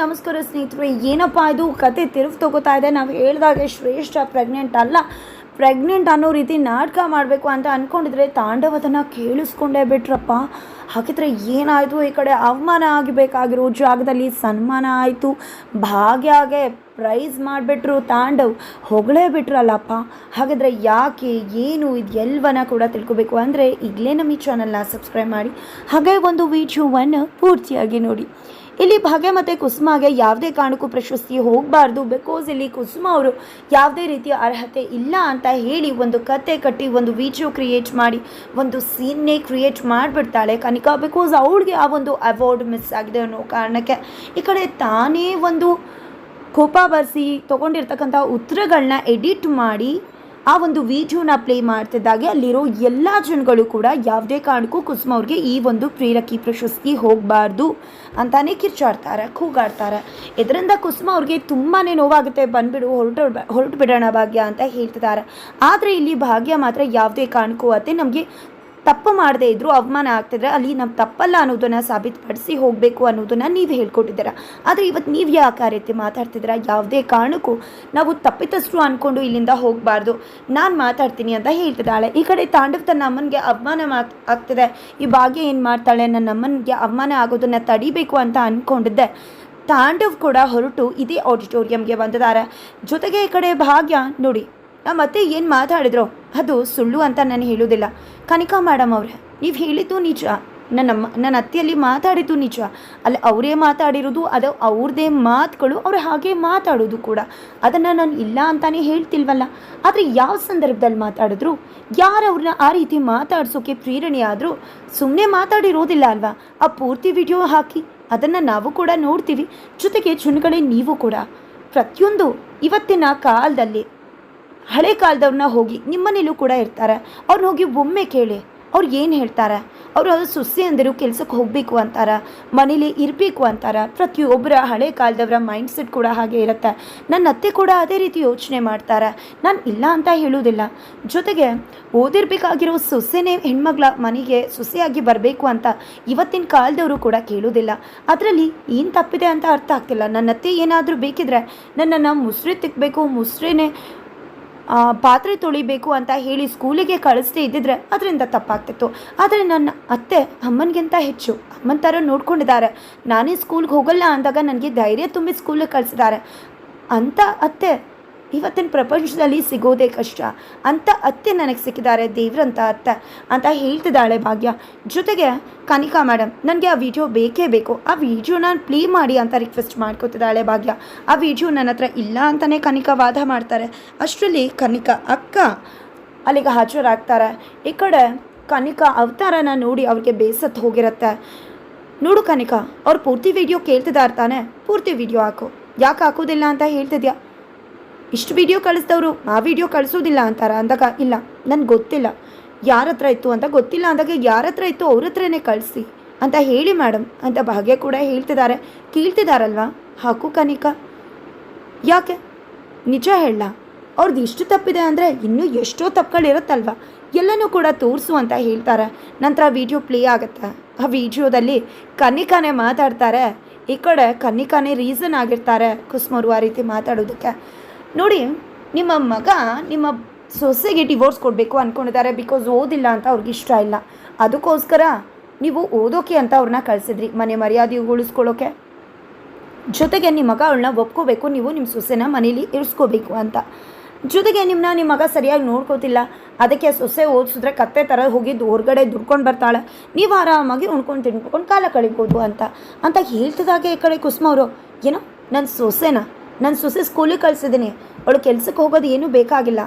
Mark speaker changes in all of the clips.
Speaker 1: ನಮಸ್ಕಾರ ಸ್ನೇಹಿತರೆ, ಏನಪ್ಪ ಇದು? ಕತೆ ತಿರುವು ತಗೋತಾ ಇದೆ. ನಾವು ಹೇಳಿದಾಗೆ ಶ್ರೇಷ್ಠ ಪ್ರೆಗ್ನೆಂಟ್ ಅಲ್ಲ. ಪ್ರೆಗ್ನೆಂಟ್ ಅನ್ನೋ ರೀತಿ ನಾಟಕ ಮಾಡಬೇಕು ಅಂತ ಅಂದ್ಕೊಂಡಿದ್ರೆ ತಾಂಡವದನ್ನು ಕೇಳಿಸ್ಕೊಂಡೇ ಬಿಟ್ರಪ್ಪ. ಹಾಗಿದ್ರೆ ಏನಾಯಿತು? ಈ ಕಡೆ ಅವಮಾನ ಆಗಬೇಕಾಗಿರೋ ಜಾಗದಲ್ಲಿ ಸನ್ಮಾನ ಆಯಿತು. ಭಾಗ್ಯಾಗೆ ಪ್ರೈಸ್ ಮಾಡಿಬಿಟ್ರು ತಾಂಡವ್. ಹೊಗಳೇ ಬಿಟ್ರಲ್ಲಪ್ಪ. ಹಾಗಾದರೆ ಯಾಕೆ, ಏನು, ಇದು ಎಲ್ಲವನ್ನ ಕೂಡ ತಿಳ್ಕೊಬೇಕು ಅಂದರೆ ಈಗಲೇ ನಮ್ಮ ಈ ಚಾನಲ್ನ ಸಬ್ಸ್ಕ್ರೈಬ್ ಮಾಡಿ. ಹಾಗೆ ಒಂದು ವಿಡಿಯೋವನ್ನು ಪೂರ್ತಿಯಾಗಿ ನೋಡಿ. ಇಲ್ಲಿ ಭಾಗ್ಯ ಮತ್ತು ಕುಸುಮಾಗೆ ಯಾವುದೇ ಕಾರಣಕ್ಕೂ ಪ್ರಶಸ್ತಿ ಹೋಗಬಾರ್ದು ಬಿಕಾಸ್ ಇಲ್ಲಿ ಕುಸುಮ ಅವರು ಯಾವುದೇ ರೀತಿಯ ಅರ್ಹತೆ ಇಲ್ಲ ಅಂತ ಹೇಳಿ ಒಂದು ಕತೆ ಕಟ್ಟಿ, ಒಂದು ವಿಡಿಯೋ ಕ್ರಿಯೇಟ್ ಮಾಡಿ, ಒಂದು ಸೀನ್ನೇ ಕ್ರಿಯೇಟ್ ಮಾಡಿಬಿಡ್ತಾಳೆ ಕನಿಕಾ ಬಿಕಾಸ್ ಅವಳಿಗೆ ಆ ಒಂದು ಅವಾರ್ಡ್ ಮಿಸ್ ಆಗಿದೆ ಅನ್ನೋ ಕಾರಣಕ್ಕೆ. ಈ ಕಡೆ ತಾನೇ ಒಂದು ಕೋಪ ಬರೆಸಿ ತೊಗೊಂಡಿರ್ತಕ್ಕಂಥ ಉತ್ತರಗಳನ್ನ ಎಡಿಟ್ ಮಾಡಿ ಆ ಒಂದು ವಿಡಿಯೋನ ಪ್ಲೇ ಮಾಡ್ತಿದ್ದಾಗೆ ಅಲ್ಲಿರೋ ಎಲ್ಲ ಜನಗಳು ಕೂಡ ಯಾವುದೇ ಕಾರಣಕ್ಕೂ ಕುಸುಮ ಅವ್ರಿಗೆ ಈ ಒಂದು ಪ್ರೇರಕಿ ಪ್ರಶಸ್ತಿ ಹೋಗಬಾರ್ದು ಅಂತಾನೆ ಕಿರ್ಚಾಡ್ತಾರೆ, ಕೂಗಾಡ್ತಾರೆ. ಇದರಿಂದ ಕುಸುಮ ಅವ್ರಿಗೆ ತುಂಬಾ ನೋವಾಗುತ್ತೆ, ಬಂದ್ಬಿಡು, ಹೊರಟು ಹೊರಟು ಬಿಡೋಣ ಭಾಗ್ಯ ಅಂತ ಹೇಳ್ತಿದ್ದಾರೆ. ಆದರೆ ಇಲ್ಲಿ ಭಾಗ್ಯ ಮಾತ್ರ ಯಾವುದೇ ಕಾರಣಕ್ಕೂ ಅತ್ತೆ ನಮಗೆ ತಪ್ಪು ಮಾಡದೇ ಇದ್ದರೂ ಅವಮಾನ ಆಗ್ತಿದ್ರೆ ಅಲ್ಲಿ ನಮ್ಮ ತಪ್ಪಲ್ಲ ಅನ್ನೋದನ್ನು ಸಾಬೀತುಪಡಿಸಿ ಹೋಗಬೇಕು ಅನ್ನೋದನ್ನು ನೀವು ಹೇಳ್ಕೊಟ್ಟಿದ್ದೀರ. ಆದರೆ ಇವತ್ತು ನೀವು ಯಾಕೆ ಆ ರೀತಿ ಮಾತಾಡ್ತಿದ್ದೀರಾ? ಯಾವುದೇ ಕಾರಣಕ್ಕೂ ನಾವು ತಪ್ಪಿತಸ್ಥರು ಅಂದ್ಕೊಂಡು ಇಲ್ಲಿಂದ ಹೋಗಬಾರ್ದು. ನಾನು ಮಾತಾಡ್ತೀನಿ ಅಂತ ಹೇಳ್ತಿದ್ದಾಳೆ. ಈ ಕಡೆ ತಾಂಡವ್ ತನ್ನ ಅಮ್ಮನಿಗೆ ಅವಮಾನ ಆಗ್ತಿದೆ. ಈ ಭಾಗ್ಯ ಏನು ಮಾಡ್ತಾಳೆ? ನನ್ನ ಅಮ್ಮನಿಗೆ ಅವಮಾನ ಆಗೋದನ್ನು ತಡಿಬೇಕು ಅಂತ ಅಂದ್ಕೊಂಡಿದ್ದೆ ತಾಂಡವ್ ಕೂಡ ಹೊರಟು ಇದೇ ಆಡಿಟೋರಿಯಂಗೆ ಬಂದಿದ್ದಾರೆ. ಜೊತೆಗೆ ಈ ಕಡೆ ಭಾಗ್ಯ ನೋಡಿ ನಮ್ಮ ಅತ್ತೆ ಏನು ಮಾತಾಡಿದ್ರು? ಅದು ಸುಳ್ಳು ಅಂತ ನಾನು ಹೇಳೋದಿಲ್ಲ ಕನಿಕಾ ಮೇಡಮ್ ಅವರೇ, ನೀವು ಹೇಳಿದ್ದು ನಿಜ. ನನ್ನ ನನ್ನ ಅತ್ತೆಯಲ್ಲಿ ಮಾತಾಡಿದ್ದು ನಿಜ. ಅಲ್ಲಿ, ಅವರೇ ಮಾತಾಡಿರೋದು, ಅದು ಅವ್ರದ್ದೇ ಮಾತುಗಳು, ಅವ್ರು ಹಾಗೆ ಮಾತಾಡೋದು ಕೂಡ. ಅದನ್ನು ನಾನು ಇಲ್ಲ ಅಂತಾನೆ ಹೇಳ್ತಿಲ್ವಲ್ಲ? ಆದರೆ ಯಾವ ಸಂದರ್ಭದಲ್ಲಿ ಮಾತಾಡಿದ್ರು? ಯಾರು ಅವ್ರನ್ನ ಆ ರೀತಿ ಮಾತಾಡ್ಸೋಕೆ ಪ್ರೇರಣೆ ಆದರೂ ಸುಮ್ಮನೆ ಮಾತಾಡಿರೋದಿಲ್ಲ ಅಲ್ವಾ? ಆ ಪೂರ್ತಿ ವಿಡಿಯೋ ಹಾಕಿ, ಅದನ್ನು ನಾವು ಕೂಡ ನೋಡ್ತೀವಿ. ಜೊತೆಗೆ ಚುನ್ಗಳೇ ನೀವು ಕೂಡ. ಪ್ರತಿಯೊಂದು ಇವತ್ತಿನ ಕಾಲದಲ್ಲಿ ಹಳೆ ಕಾಲದವ್ರನ್ನ ಹೋಗಿ ನಿಮ್ಮನೇಲೂ ಕೂಡ ಇರ್ತಾರೆ. ಅವ್ರನ್ನ ಹೋಗಿ ಒಮ್ಮೆ ಕೇಳಿ, ಅವ್ರು ಏನು ಹೇಳ್ತಾರೆ? ಅವರು ಅದು ಸೊಸೆ ಅಂದರು ಕೆಲ್ಸಕ್ಕೆ ಹೋಗಬೇಕು ಅಂತಾರೆ, ಮನೇಲಿ ಇರಬೇಕು ಅಂತಾರೆ, ಪ್ರತಿಯೊಬ್ಬರ ಹಳೆ ಕಾಲದವರ ಮೈಂಡ್ ಸೆಟ್ ಕೂಡ ಹಾಗೆ ಇರುತ್ತೆ. ನನ್ನ ಅತ್ತೆ ಕೂಡ ಅದೇ ರೀತಿ ಯೋಚನೆ ಮಾಡ್ತಾರೆ, ನಾನು ಇಲ್ಲ ಅಂತ ಹೇಳೋದಿಲ್ಲ. ಜೊತೆಗೆ ಓದಿರ್ಬೇಕಾಗಿರೋ ಸೊಸೆನೇ ಹೆಣ್ಮಗಳ ಮನೆಗೆ ಸೊಸೆಯಾಗಿ ಬರಬೇಕು ಅಂತ ಇವತ್ತಿನ ಕಾಲದವರು ಕೂಡ ಕೇಳೋದಿಲ್ಲ. ಅದರಲ್ಲಿ ಏನು ತಪ್ಪಿದೆ ಅಂತ ಅರ್ಥ ಆಗ್ತಿಲ್ಲ. ನನ್ನ ಅತ್ತೆ ಏನಾದರೂ ಬೇಕಿದ್ರೆ ನನ್ನನ್ನು ಮುಸ್ರೆ ತಿಕ್ಕಬೇಕು ಮುಸ್ರೆನೇ ಪಾತ್ರೆ ತೊಳಿಬೇಕು ಅಂತ ಹೇಳಿ ಸ್ಕೂಲಿಗೆ ಕಳಿಸ್ದೇ ಇದ್ದಿದ್ರೆ ಅದರಿಂದ ತಪ್ಪಾಗ್ತಿತ್ತು. ಆದರೆ ನನ್ನ ಅತ್ತೆ ಅಮ್ಮನಿಗಿಂತ ಹೆಚ್ಚು ಅಮ್ಮನ ಥರ ನೋಡ್ಕೊಂಡಿದ್ದಾರೆ. ನಾನೇ ಸ್ಕೂಲ್ಗೆ ಹೋಗಲ್ಲ ಅಂದಾಗ ನನಗೆ ಧೈರ್ಯ ತುಂಬಿ ಸ್ಕೂಲಿಗೆ ಕಳಿಸಿದ್ದಾರೆ. ಅಂತ ಅತ್ತೆ ಇವತ್ತಿನ ಪ್ರಪಂಚದಲ್ಲಿ ಸಿಗೋದೇ ಕಷ್ಟ. ಅಂತ ಅತ್ತೆ ನನಗೆ ಸಿಕ್ಕಿದ್ದಾರೆ ದೇವ್ರಂತ ಅತ್ತೆ. ಅಂತ ಹೇಳ್ತಿದ್ದಾಳೆ ಭಾಗ್ಯ. ಜೊತೆಗೆ, ಕನಿಕಾ ಮೇಡಮ್ ನನಗೆ ಆ ವಿಡಿಯೋ ಬೇಕೇ ಬೇಕು. ಆ ವಿಡಿಯೋನ ಪ್ಲೇ ಮಾಡಿ ಅಂತ ರಿಕ್ವೆಸ್ಟ್ ಮಾಡ್ಕೊತಿದ್ದಾಳೆ ಭಾಗ್ಯ. ಆ ವಿಡಿಯೋ ನನ್ನ ಹತ್ರ ಇಲ್ಲ ಅಂತಲೇ ಕನಿಕಾ ವಾದ ಮಾಡ್ತಾರೆ. ಅಷ್ಟರಲ್ಲಿ ಕನಿಕಾ, ಅಕ್ಕ, ಅಲ್ಲಿಗೆ ಹಾಜರಾಗ್ತಾರೆ. ಈ ಕಡೆ ಕನಿಕಾ ಅವತಾರನ ನೋಡಿ ಅವ್ರಿಗೆ ಬೇಸತ್ತು ಹೋಗಿರುತ್ತೆ. ನೋಡು ಕನಿಕಾ, ಅವ್ರು ಪೂರ್ತಿ ವಿಡಿಯೋ ಕೇಳ್ತಿದ್ದಾರೆ ತಾನೆ. ಪೂರ್ತಿ ವಿಡಿಯೋ ಹಾಕು. ಯಾಕೆ ಹಾಕೋದಿಲ್ಲ ಅಂತ ಹೇಳ್ತಿದ್ಯಾ? ಇಷ್ಟು ವಿಡಿಯೋ ಕಳಿಸ್ದವರು, ಆ ವಿಡಿಯೋ ಕಳಿಸೋದಿಲ್ಲ ಅಂತಾರ. ಅಂದಾಗ, ಇಲ್ಲ, ನನಗೆ ಗೊತ್ತಿಲ್ಲ. ಯಾರ ಹತ್ರ ಇತ್ತು ಅಂತ ಗೊತ್ತಿಲ್ಲ ಅಂದಾಗ ಯಾರ ಹತ್ರ ಇತ್ತು ಅವ್ರ ಹತ್ರನೇ ಕಳಿಸಿ ಅಂತ ಹೇಳಿ ಮೇಡಮ್ ಅಂತ ಭಾಗ್ಯ ಕೂಡ ಹೇಳ್ತಿದ್ದಾರೆ. ಕೇಳ್ತಿದಾರಲ್ವಾ? ಹಾಕು ಕನಿಕಾ. ಯಾಕೆ? ನಿಜ ಹೇಳ. ಅವ್ರದ್ದು ಇಷ್ಟು ತಪ್ಪಿದೆ ಅಂದರೆ ಇನ್ನೂ ಎಷ್ಟೋ ತಪ್ಪುಗಳಿರುತ್ತಲ್ವ? ಎಲ್ಲನೂ ಕೂಡ ತೋರಿಸು ಅಂತ ಹೇಳ್ತಾರೆ. ನಂತರ ವಿಡಿಯೋ ಪ್ಲೇ ಆಗುತ್ತೆ. ಆ ವಿಡಿಯೋದಲ್ಲಿ ಕನಿಕಾನೇ ಮಾತಾಡ್ತಾರೆ. ಈ ಕಡೆ ಕನ್ನಿಕಾನೇ ರೀಸನ್ ಆಗಿರ್ತಾರೆ ಕುಸ್ಮರು ಆ ರೀತಿ ಮಾತಾಡೋದಕ್ಕೆ. ನೋಡಿ, ನಿಮ್ಮ ಮಗ ನಿಮ್ಮ ಸೊಸೆಗೆ ಡಿವೋರ್ಸ್ ಕೊಡಬೇಕು ಅಂದ್ಕೊಂಡಿದ್ದಾರೆ ಬಿಕಾಸ್ ಓದಿಲ್ಲ ಅಂತ ಅವ್ರಿಗೆ ಇಷ್ಟ ಇಲ್ಲ. ಅದಕ್ಕೋಸ್ಕರ ನೀವು ಓದೋಕೆ ಅಂತ ಅವ್ರನ್ನ ಕಳಿಸಿದ್ರಿ, ಮನೆ ಮರ್ಯಾದೆ ಉಳಿಸ್ಕೊಳ್ಳೋಕೆ. ಜೊತೆಗೆ ನಿಮ್ಮ ಮಗ ಅವಳನ್ನ ಒಪ್ಕೋಬೇಕು, ನೀವು ನಿಮ್ಮ ಸೊಸೆನ ಮನೇಲಿ ಇರಿಸ್ಕೋಬೇಕು ಅಂತ. ಜೊತೆಗೆ ನಿಮ್ಮನ್ನ ನಿಮ್ಮ ಮಗ ಸರಿಯಾಗಿ ನೋಡ್ಕೋತಿಲ್ಲ, ಅದಕ್ಕೆ ಸೊಸೆ ಓದಿಸಿದ್ರೆ ಕತ್ತೆ ಥರ ಹೋಗಿ ಹೊರಗಡೆ ದುಡ್ಕೊಂಡು ಬರ್ತಾಳೆ. ನೀವು ಆರಾಮಾಗಿ ಉಣ್ಕೊಂಡು ತಿನ್ಕೊಂಡು ಕಾಲ ಕಳಿಬೋದು ಅಂತ. ಅಂತ ಹೇಳ್ತಿದ್ದಾಗೆ ಈ ಕಡೆ ಕುಸುಮ ಅವರು, ಏನೋ ನನ್ನ ಸೊಸೆನ? ನನ್ನ ಸೊಸೆ ಸ್ಕೂಲಿಗೆ ಕಳಿಸಿದ್ದೀನಿ ಅವಳು ಕೆಲ್ಸಕ್ಕೆ ಹೋಗೋದು ಏನೂ ಬೇಕಾಗಿಲ್ಲ.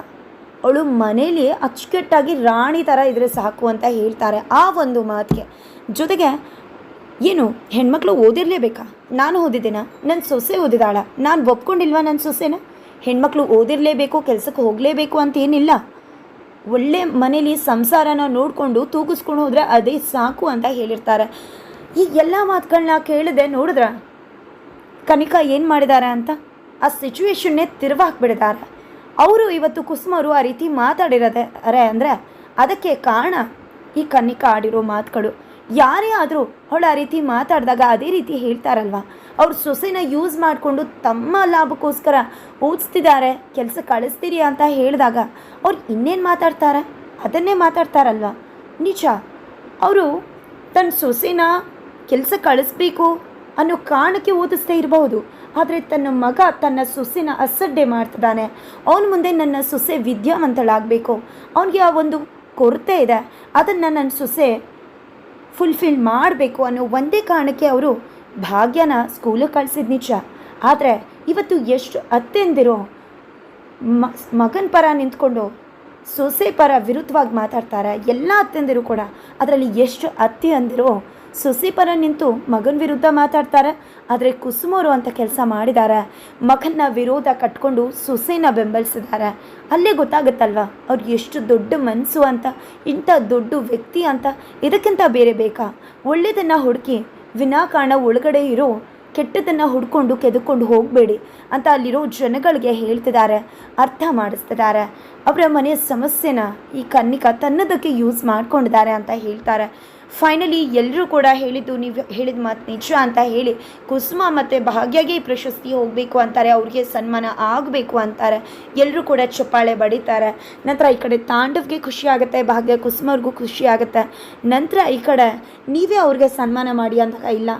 Speaker 1: ಅವಳು ಮನೇಲಿ ಅಚ್ಚುಕಟ್ಟಾಗಿ ರಾಣಿ ಥರ ಇದ್ರೆ ಸಾಕು ಅಂತ ಹೇಳ್ತಾರೆ ಆ ಒಂದು ಮಾತಿಗೆ. ಜೊತೆಗೆ, ಏನು, ಹೆಣ್ಮಕ್ಳು ಓದಿರಲೇಬೇಕಾ? ನಾನು ಓದಿದ್ದೀನ? ನನ್ನ ಸೊಸೆ ಓದಿದಾಳ. ನಾನು ಒಪ್ಕೊಂಡಿಲ್ವಾ ನನ್ನ ಸೊಸೆನ? ಹೆಣ್ಮಕ್ಳು ಓದಿರಲೇಬೇಕು, ಕೆಲಸಕ್ಕೆ ಹೋಗಲೇಬೇಕು ಅಂತ ಏನಿಲ್ಲ. ಒಳ್ಳೆ ಮನೇಲಿ ಸಂಸಾರನ ನೋಡಿಕೊಂಡು ತೂಗಿಸ್ಕೊಂಡು ಹೋದರೆ ಅದೇ ಸಾಕು ಅಂತ ಹೇಳಿರ್ತಾರೆ. ಈ ಎಲ್ಲ ಮಾತುಗಳನ್ನ ಕೇಳಿದೆ ನೋಡಿದ್ರ? ಕನಿಕಾ ಏನು ಮಾಡಿದ್ದಾರೆ ಅಂತ? ಆ ಸಿಚುವೇಶನ್ನೇ ತಿರುವಾಕ್ಬಿಟ್ಟಿದ್ದಾರೆ ಅವರು ಇವತ್ತು ಕುಸುಮರು ಆ ರೀತಿ ಮಾತಾಡಿರೋದೇ ಅರೆ ಅಂದರೆ ಅದಕ್ಕೆ ಕಾರಣ ಈ ಕನ್ನಿಕಾ ಆಡಿರೋ ಮಾತುಗಳು. ಯಾರೇ ಆದರೂ ಅವಳು ಆ ರೀತಿ ಮಾತಾಡಿದಾಗ ಅದೇ ರೀತಿ ಹೇಳ್ತಾರಲ್ವ? ಅವ್ರ ಸೊಸೆನ ಯೂಸ್ ಮಾಡಿಕೊಂಡು ತಮ್ಮ ಲಾಭಕ್ಕೋಸ್ಕರ ಊದಿಸ್ತಿದ್ದಾರೆ ಕೆಲಸ ಕಳಿಸ್ತೀರಿ ಅಂತ ಹೇಳಿದಾಗ ಅವ್ರು ಇನ್ನೇನು ಮಾತಾಡ್ತಾರೆ? ಅದನ್ನೇ ಮಾತಾಡ್ತಾರಲ್ವ? ನಿಜ, ಅವರು ತನ್ನ ಸೊಸೆನ ಕೆಲಸ ಕಳಿಸ್ಬೇಕು ಅನ್ನೋ ಕಾರಣಕ್ಕೆ ಓದಿಸ್ತಾ ಇರಬಹುದು. ಆದರೆ ತನ್ನ ಮಗ ತನ್ನ ಸೊಸೆನ ಅಸಡ್ಡೆ ಮಾಡ್ತಿದ್ದಾನೆ. ಅವನ ಮುಂದೆ ನನ್ನ ಸೊಸೆ ವಿದ್ಯಾವಂತಳಾಗಬೇಕು. ಅವನಿಗೆ ಆ ಒಂದು ಕೊರತೆ ಇದೆ. ಅದನ್ನು ನನ್ನ ಸೊಸೆ ಫುಲ್ಫಿಲ್ ಮಾಡಬೇಕು ಅನ್ನೋ ಒಂದೇ ಕಾರಣಕ್ಕೆ ಅವರು ಭಾಗ್ಯನ ಸ್ಕೂಲಿಗೆ ಕಳಿಸಿದ ನಿಜ. ಆದರೆ ಇವತ್ತು ಎಷ್ಟು ಅತ್ತೆಂದಿರೋ ಮ, ಮಗನ ಪರ ನಿಂತ್ಕೊಂಡು ಸೊಸೆ ಪರ ವಿರುದ್ಧವಾಗಿ ಮಾತಾಡ್ತಾರೆ ಎಲ್ಲ ಅತ್ತೆಂದಿರು ಕೂಡ. ಅದರಲ್ಲಿ ಎಷ್ಟು ಅತ್ತೆ ಅಂದಿರೋ ಸೊಸೆ ಪರ ನಿಂತು ಮಗನ ವಿರುದ್ಧ ಮಾತಾಡ್ತಾರೆ, ಆದರೆ ಕುಸುಮರು ಅಂತ ಕೆಲಸ ಮಾಡಿದ್ದಾರೆ ಮಗನ ವಿರೋಧ ಕಟ್ಕೊಂಡು ಸುಸಿನ ಬೆಂಬಲಿಸಿದ್ದಾರೆ ಅಲ್ಲೇ ಗೊತ್ತಾಗುತ್ತಲ್ವ, ಅವ್ರು ಎಷ್ಟು ದೊಡ್ಡ ಮನಸ್ಸು ಅಂತ, ಇಂಥ ದೊಡ್ಡ ವ್ಯಕ್ತಿ ಅಂತ, ಇದಕ್ಕಿಂತ ಬೇರೆ ಬೇಕಾ? ಒಳ್ಳೆಯದನ್ನು ಹುಡುಕಿ, ವಿನಾಕಾರಣ ಒಳಗಡೆ ಇರೋ, ಕೆಟ್ಟದನ್ನು ಹುಡ್ಕೊಂಡು ಕೆದಕೊಂಡು ಹೋಗಬೇಡಿ ಅಂತ ಅಲ್ಲಿರೋ ಜನಗಳಿಗೆ ಹೇಳ್ತಿದ್ದಾರೆ ಅರ್ಥ ಮಾಡಿಸ್ತಿದ್ದಾರೆ ಅವರ ಮನೆಯ ಸಮಸ್ಯೆನ ಈ ಕನ್ನಿಕ ತನ್ನದಕ್ಕೆ ಯೂಸ್ ಮಾಡ್ಕೊಂಡಿದ್ದಾರೆ ಅಂತ ಹೇಳ್ತಾರೆ. ಫೈನಲಿ ಎಲ್ಲರೂ ಕೂಡ ಹೇಳಿದ್ದು ನೀವು ಹೇಳಿದ ಮಾತು ನಿಜ ಅಂತ ಹೇಳಿ ಕುಸುಮ ಮತ್ತು ಭಾಗ್ಯಗೆ ಈ ಪ್ರಶಸ್ತಿ ಹೋಗಬೇಕು ಅಂತಾರೆ, ಅವ್ರಿಗೆ ಸನ್ಮಾನ ಆಗಬೇಕು ಅಂತಾರೆ. ಎಲ್ಲರೂ ಕೂಡ ಚಪ್ಪಾಳೆ ಬಡಿತಾರೆ. ನಂತರ ಈ ಕಡೆ ತಾಂಡವ್ಗೆ ಖುಷಿ ಆಗುತ್ತೆ, ಭಾಗ್ಯ ಕುಸುಮವ್ರಿಗೂ ಖುಷಿ ಆಗುತ್ತೆ. ನಂತರ ಈ ಕಡೆ ನೀವೇ ಅವ್ರಿಗೆ ಸನ್ಮಾನ ಮಾಡಿ ಅಂತ ಇಲ್ಲ,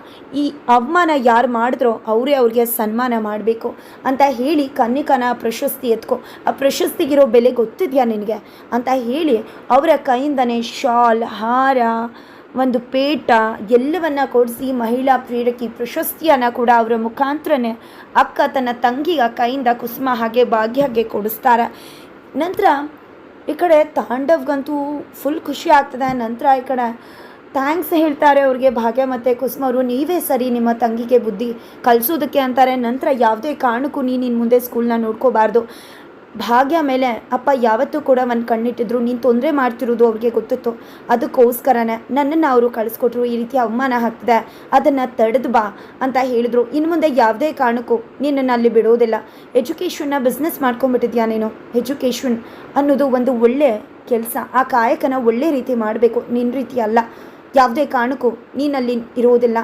Speaker 1: ಈ ಅವಮಾನ ಯಾರು ಮಾಡಿದ್ರೋ ಅವರೇ ಅವ್ರಿಗೆ ಸನ್ಮಾನ ಮಾಡಬೇಕು ಅಂತ ಹೇಳಿ ಕನ್ನಿಕನ ಪ್ರಶಸ್ತಿ ಎತ್ಕೊ, ಆ ಪ್ರಶಸ್ತಿಗಿರೋ ಬೆಲೆ ಗೊತ್ತಿದೆಯಾ ನಿನಗೆ? ಅಂತ ಹೇಳಿ ಅವರ ಕೈಯಿಂದನೇ ಶಾಲ್, ಹಾರ ಒಂದು ಪೇಟ ಎಲ್ಲವನ್ನ ಕೊಡಿಸಿ ಮಹಿಳಾ ಪ್ರೇರಕಿ ಪ್ರಶಸ್ತಿಯನ್ನು ಕೂಡ ಅವರ ಮುಖಾಂತರನೇ ಅಕ್ಕ ತನ್ನ ತಂಗಿಯ ಕೈಯಿಂದ ಕುಸುಮ ಹಾಗೆ ಭಾಗ್ಯಗೆ ಕೊಡಿಸ್ತಾರೆ. ನಂತರ ಈ ಕಡೆ ತಾಂಡವ್ಗಂತೂ ಫುಲ್ ಖುಷಿ ಆಗ್ತದೆ. ನಂತರ ಈ ಕಡೆ ಥ್ಯಾಂಕ್ಸ್ ಹೇಳ್ತಾರೆ ಅವ್ರಿಗೆ ಭಾಗ್ಯ ಮತ್ತು ಕುಸುಮ ಅವರು ನೀವೇ ಸರಿ ನಿಮ್ಮ ತಂಗಿಗೆ ಬುದ್ಧಿ ಕಲಿಸೋದಕ್ಕೆ ಅಂತಾರೆ. ನಂತರ ಯಾವುದೇ ಕಾರಣಕ್ಕೂ ನೀನು ಇನ್ನು ಮುಂದೆ ಸ್ಕೂಲ್ನ ನೋಡ್ಕೋಬಾರ್ದು. ಭಾಗ್ಯ ಮೇಲೆ ಅಪ್ಪ ಯಾವತ್ತೂ ಕೂಡ ಒಂದು ಕಣ್ಣಿಟ್ಟಿದ್ರು, ನೀನು ತೊಂದರೆ ಮಾಡ್ತಿರೋದು ಅವ್ರಿಗೆ ಗೊತ್ತಿತ್ತು. ಅದಕ್ಕೋಸ್ಕರನೇ ನನ್ನನ್ನು ಅವರು ಕಳಿಸ್ಕೊಟ್ರು, ಈ ರೀತಿ ಅವಮಾನ ಹಾಕ್ತಿದೆ ಅದನ್ನು ತಡೆದು ಬಾ ಅಂತ ಹೇಳಿದ್ರು. ಇನ್ನು ಮುಂದೆ ಯಾವುದೇ ಕಾರಣಕ್ಕೂ ನಿನ್ನನ್ನು ಅಲ್ಲಿ ಬಿಡೋದಿಲ್ಲ. ಎಜುಕೇಷನ್ನ ಬಿಸ್ನೆಸ್ ಮಾಡ್ಕೊಂಬಿಟ್ಟಿದ್ಯಾ ನೀನು? ಎಜುಕೇಷನ್ ಅನ್ನೋದು ಒಂದು ಒಳ್ಳೆ ಕೆಲಸ. ಆ ಕಾಯಕನ ಒಳ್ಳೆ ರೀತಿ ಮಾಡಬೇಕು. ನಿನ್ನ ರೀತಿ ಅಲ್ಲ. ಯಾವುದೇ ಕಾರಣಕ್ಕೂ ನೀನಲ್ಲಿ ಇರೋದಿಲ್ಲ.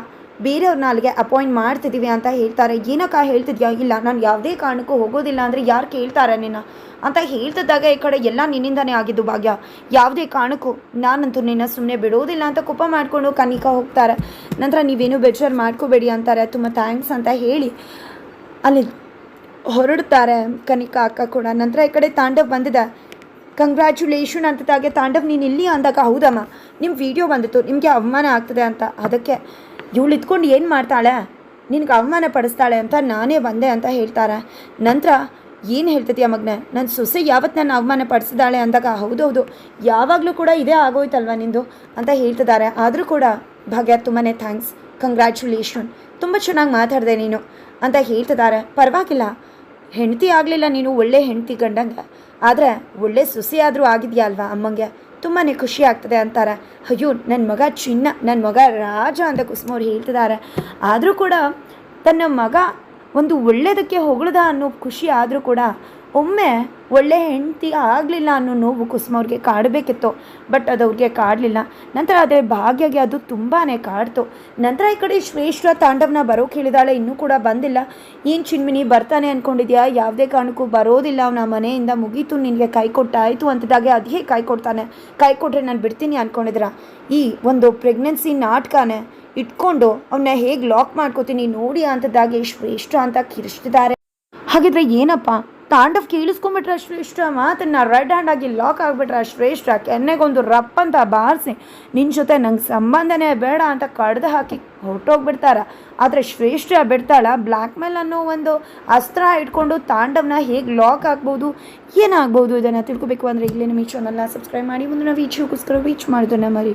Speaker 1: ಬೇರೆಯವ್ರನ್ನ ಅಲ್ಲಿಗೆ ಅಪಾಯಿಂಟ್ ಮಾಡ್ತಿದ್ದೀವಿ ಅಂತ ಹೇಳ್ತಾರೆ. ಏನಕ್ಕ ಹೇಳ್ತಿದ್ಯಾ? ಇಲ್ಲ, ನಾನು ಯಾವುದೇ ಕಾರಣಕ್ಕೂ ಹೋಗೋದಿಲ್ಲ ಅಂದರೆ ಯಾರು ಕೇಳ್ತಾರೆ ನಿನ್ನ? ಅಂತ ಹೇಳ್ತಿದ್ದಾಗ ಈ ಕಡೆ ಎಲ್ಲ ನಿನ್ನಿಂದನೇ ಆಗಿದ್ದು ಭಾಗ್ಯ. ಯಾವುದೇ ಕಾರಣಕ್ಕೂ ನಾನಂತೂ ನಿನ್ನ ಸುಮ್ಮನೆ ಬಿಡೋದಿಲ್ಲ ಅಂತ ಕೋಪ ಮಾಡಿಕೊಂಡು ಕನಿಕಾ ಹೋಗ್ತಾರೆ. ನಂತರ ನೀವೇನು ಬೇಜಾರು ಮಾಡ್ಕೋಬೇಡಿ ಅಂತಾರೆ. ತುಂಬ ಥ್ಯಾಂಕ್ಸ್ ಅಂತ ಹೇಳಿ ಅಲ್ಲಿ ಹೊರಡ್ತಾರೆ ಕನಿಕಾ ಅಕ್ಕ ಕೂಡ. ನಂತರ ಈ ಕಡೆ ತಾಂಡವ್ ಬಂದಿದೆ. ಕಂಗ್ರ್ಯಾಚುಲೇಷನ್ ಅಂತದಾಗೆ ತಾಂಡವ್ ನೀನು ಇಲ್ಲಿ ಅಂದಾಗ ಹೌದಮ್ಮ. ನಿಮ್ಮ ವಿಡಿಯೋ ಬಂದಿತ್ತು. ನಿಮಗೆ ಅವಮಾನ ಆಗ್ತದೆ ಅಂತ. ಅದಕ್ಕೆ ಇವಳು ಇದ್ಕೊಂಡು ಏನು ಮಾಡ್ತಾಳೆ? ನಿನಗೆ ಅವಮಾನ ಪಡಿಸ್ತಾಳೆ ಅಂತ ನಾನೇ ಬಂದೆ ಅಂತ ಹೇಳ್ತಾರೆ? ನಂತರ ಏನು ಹೇಳ್ತೈತಿ ಆ ಮಗ್ನ? ನನ್ನ ಸೊಸೆ ಯಾವತ್ತು ನಾನು ಅವಮಾನ ಪಡಿಸಿದಾಳೆ ಅಂದಾಗ ಹೌದು ಯಾವಾಗಲೂ ಕೂಡ ಇದೇ ಆಗೋಯ್ತಲ್ವ ನಿಂದು? ಅಂತ ಹೇಳ್ತಿದ್ದಾರೆ ಆದರೂ ಕೂಡ ಭಾಗ್ಯ ತುಂಬಾ ಥ್ಯಾಂಕ್ಸ್ ಕಂಗ್ರ್ಯಾಚುಲೇಷನ್ ತುಂಬ ಚೆನ್ನಾಗಿ ಮಾತಾಡಿದೆ ನೀನು ಅಂತ ಹೇಳ್ತಿದ್ದಾರೆ ಪರವಾಗಿಲ್ಲ. ಹೆಂಡತಿ ಆಗಲಿಲ್ಲ ನೀನು ಒಳ್ಳೆ ಹೆಂಡತಿ ಗಂಡಂಗೆ. ಆದರೆ ಒಳ್ಳೆ ಸೊಸೆಯಾದರೂ ಆದರೂ ಆಗಿದೆಯಾ ಅಲ್ವಾ ಅಮ್ಮಂಗೆ? ತುಂಬಾ ಖುಷಿ ಆಗ್ತದೆ ಅಂತಾರೆ. ಅಯ್ಯೋ ನನ್ನ ಮಗ ಚಿನ್ನ ನನ್ನ ಮಗ ರಾಜ ಅಂತ ಕುಸುಮವ್ರು ಹೇಳ್ತಿದ್ದಾರೆ. ಆದರೂ ಕೂಡ ತನ್ನ ಮಗ ಒಂದು ಒಳ್ಳೆಯದಕ್ಕೆ ಹೊಗಳದ ಅನ್ನೋ ಖುಷಿ ಆದರೂ ಕೂಡ ಒಮ್ಮೆ ಒಳ್ಳೆ ಹೆಂಡತಿ ಆಗಲಿಲ್ಲ ಅನ್ನೋ ನೋವು ಕುಸುಮವ್ರಿಗೆ ಕಾಡಬೇಕಿತ್ತು ಬಟ್ ಅದು ಅವ್ರಿಗೆ ಕಾಡಲಿಲ್ಲ. ನಂತರ ಆದರೆ ಭಾಗ್ಯಗೆ ಅದು ತುಂಬಾ ಕಾಡ್ತು. ನಂತರ ಈ ಕಡೆ ಶ್ರೇಷ್ಠ ತಾಂಡವನ ಬರೋಕೆ ಹೇಳಿದಾಳೆ, ಇನ್ನೂ ಕೂಡ ಬಂದಿಲ್ಲ. ಏನು ಚಿನ್ಮಿನಿ ಬರ್ತಾನೆ ಅಂದ್ಕೊಂಡಿದ್ಯಾ ಯಾವುದೇ ಕಾರಣಕ್ಕೂ ಬರೋದಿಲ್ಲ, ಅವನ ಮನೆಯಿಂದ ಮುಗೀತು, ನಿನಗೆ ಕೈ ಕೊಟ್ಟಾಯಿತು ಅಂತದಾಗೆ ಅದೇ ಕೈ ಕೊಡ್ತಾನೆ. ಕೈ ಕೊಟ್ಟರೆ ನಾನು ಬಿಡ್ತೀನಿ ಅಂದ್ಕೊಂಡಿದ್ರ ಈ ಒಂದು ಪ್ರೆಗ್ನೆನ್ಸಿ ನಾಟಕನೇ ಇಟ್ಕೊಂಡು ಅವನ್ನ ಹೇಗೆ ಲಾಕ್ ಮಾಡ್ಕೋತೀನಿ ನೋಡಿ ಅಂತದಾಗೆ ಶ್ರೇಷ್ಠ ಅಂತ ಕಿರಿಸ್ತಿದ್ದಾರೆ ಹಾಗಿದ್ರೆ ಏನಪ್ಪ? ತಾಂಡವ್ ಕೇಳಿಸ್ಕೊಂಬಿಟ್ರೆ ಶ್ರೇಷ್ಠ, ಮಾತನ್ನ ರೆಡ್ ಹ್ಯಾಂಡ್ ಆಗಿ ಲಾಕ್ ಆಗಿಬಿಟ್ರೆ ಶ್ರೇಷ್ಠ, ಕೆನ್ನೆಗೊಂದು ರಪ್ ಅಂತ ಬಾರಿಸಿ ನಿನ್ನ ಜೊತೆ ನಂಗೆ ಸಂಬಂಧನೇ ಬೇಡ ಅಂತ ಕಡ್ದು ಹಾಕಿ ಹೊರಟೋಗ್ಬಿಡ್ತಾರ. ಆದರೆ ಶ್ರೇಷ್ಠ ಬಿಡ್ತಾಳ ಬ್ಲ್ಯಾಕ್ ಮೇಲ್ ಅನ್ನೋ ಒಂದು ಅಸ್ತ್ರ ಇಟ್ಕೊಂಡು ತಾಂಡವ್ನ ಹೇಗೆ ಲಾಕ್ ಆಗ್ಬೋದು, ಏನಾಗ್ಬೋದು ಇದನ್ನು ತಿಳ್ಕೊಬೇಕು ಅಂದರೆ ಇಲ್ಲಿ ನಮ್ಮ ಈ ಚಾನಲ್ನ ಸಬ್ಸ್ಕ್ರೈಬ್ ಮಾಡಿ. ಮುಂದೆ ನಾವು ವೀಚೋಕ್ಕೋಸ್ಕರ ವೀಚ್ ಮಾಡೋದನ್ನ ಮರಿ.